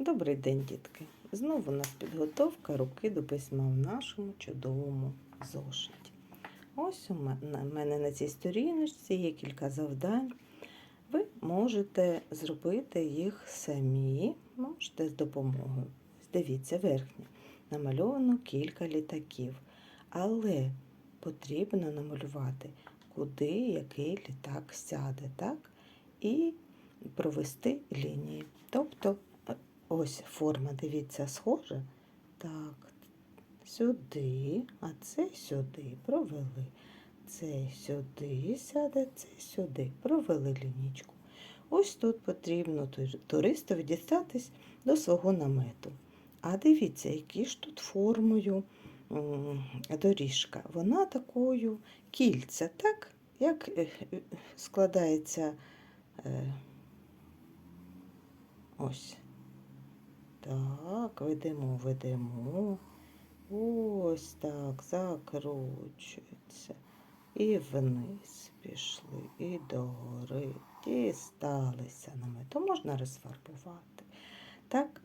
Добрий день, дітки! Знову у нас підготовка руки до письма в нашому чудовому зошиті. Ось у мене, на цій сторіночці є кілька завдань. Ви можете зробити їх самі, можете з допомогою. Дивіться, верхнє. Намальовано кілька літаків. Але потрібно намалювати, куди який літак сяде, так? І провести лінії. Тобто Ось форма, дивіться, схожа. Так, сюди, а це сюди провели. Це сюди сяде, це сюди. Провели лінічку. Ось тут потрібно тур- туристові дістатись до свого намету. А дивіться, які ж тут формою доріжка. Вона такою кільця, так? Як е, складається е, ось. Так, ведемо, ведемо. Ось так, закручується. І вниз пішли, і догори. Дісталися нами. То можна розфарбувати. Так,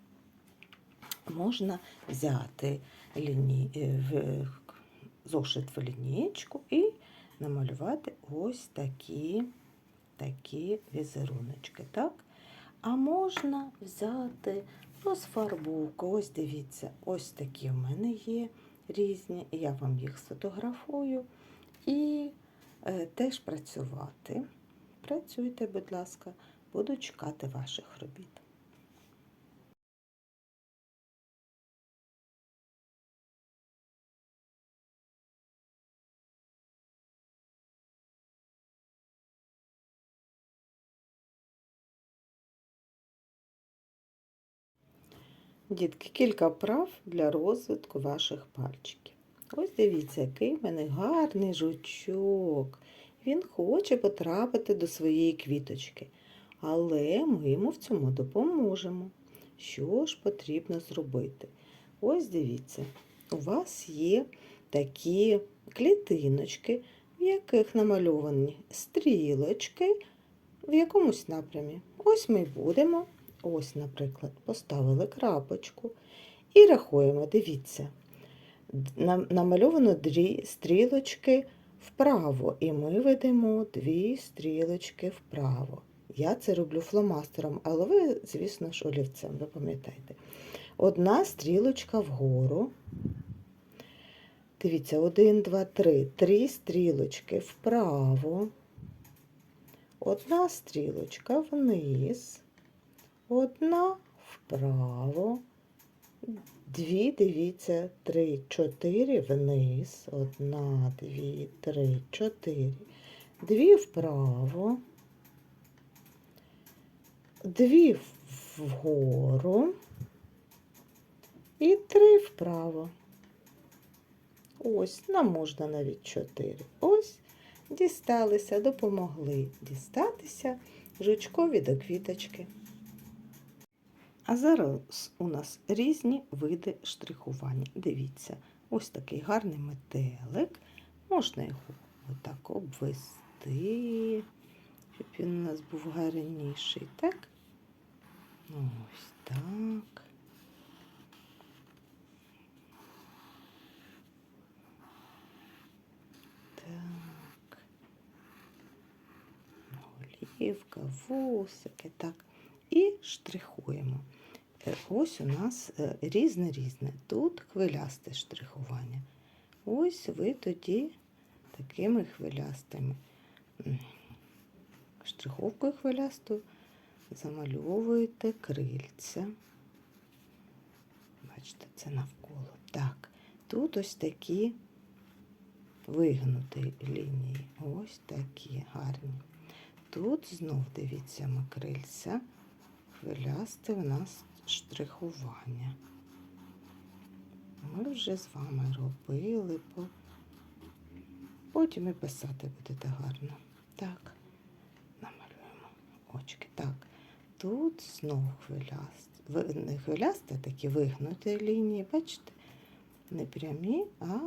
можна взяти ліні... е, в... зошит в лінійку і намалювати ось такі, такі візеруночки. Так? А можна взяти розфарбовку. Ось дивіться, ось такі в мене є різні. Я вам їх сфотографую і е, теж працювати. Працюйте, будь ласка, буду чекати ваших робіт. Дітки, кілька вправ для розвитку ваших пальчиків. Ось дивіться, який в мене гарний жучок. Він хоче потрапити до своєї квіточки, але ми йому в цьому допоможемо. Що ж потрібно зробити? Ось дивіться, у вас є такі клітиночки, в яких намальовані стрілочки в якомусь напрямі. Ось ми будемо Ось, наприклад, поставили крапочку і рахуємо, дивіться, нам- намальовано дві стрілочки вправо, і ми ведемо дві стрілочки вправо. Я це роблю фломастером, але ви, звісно ж, олівцем, ви пам'ятаєте. Одна стрілочка вгору. Дивіться, один, два, три. Три стрілочки вправо. Одна стрілочка вниз одна вправо, дві, дивіться, три, чотири вниз, одна, дві, три, чотири, дві вправо, дві вгору і три вправо. Ось, нам можна навіть чотири. Ось, дісталися, допомогли дістатися жучкові до квіточки. А зараз у нас різні види штрихування. Дивіться, ось такий гарний метелик. Можна його отак обвести, щоб він у нас був гарніший, так? Ось так. Так. Голівка, вусики, так. І штрихуємо. Е, Ось у нас е, різне-різне. Тут хвилясте штрихування. Ось ви тоді такими хвилястими штриховкою хвилястою замальовуєте крильця. Бачите, це навколо. Так, тут ось такі вигнуті лінії. Ось такі гарні. Тут знов дивіться ми крильця хвилясте в нас штрихування. Ми вже з вами робили, по... потім і писати будете гарно. Так, намалюємо очки. Так, тут знову хвилясте. Не хвилясте, такі вигнуті лінії, бачите? Не прямі, а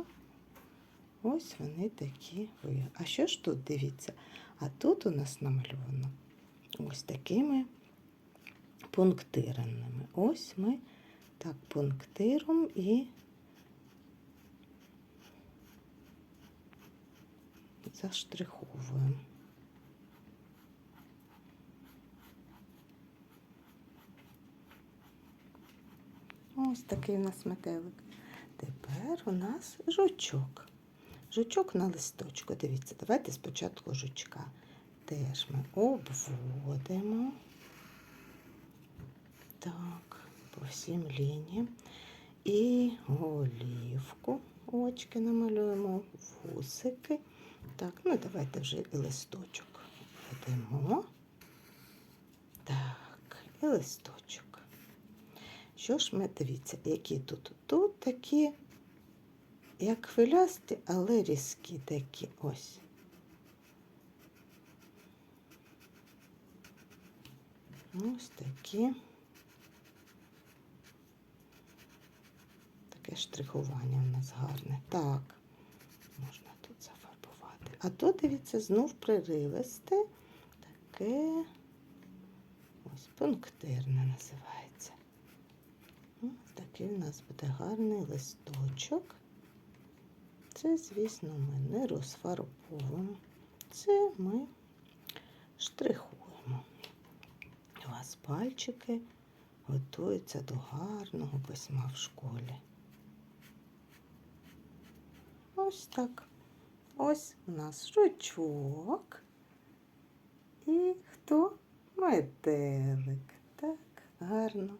ось вони такі ви. А що ж тут дивіться? А тут у нас намальовано ось такими пунктирними. ось ми так пунктиром і заштриховуємо. Ось такий у нас метелик. Тепер у нас жучок. Жучок на листочку. Дивіться, давайте спочатку жучка. Теж ми обводимо. Так, по всім лініям. І голівку, очки намалюємо, вусики. Так, ну давайте вже і листочок ведемо. Так, і листочок. Що ж ми дивіться, які тут? Тут такі, як хвилясті, але різкі такі ось. Ось такі. Таке штрихування у нас гарне. Так, можна тут зафарбувати. А тут, дивіться, знов приривисте, таке ось пунктирне називається. Ось такий у нас буде гарний листочок. Це, звісно, ми не розфарбовуємо. Це ми штрихуємо. У вас пальчики готуються до гарного письма в школі. Ось так. Ось у нас жучок. І хто? Метелик. Так, гарно.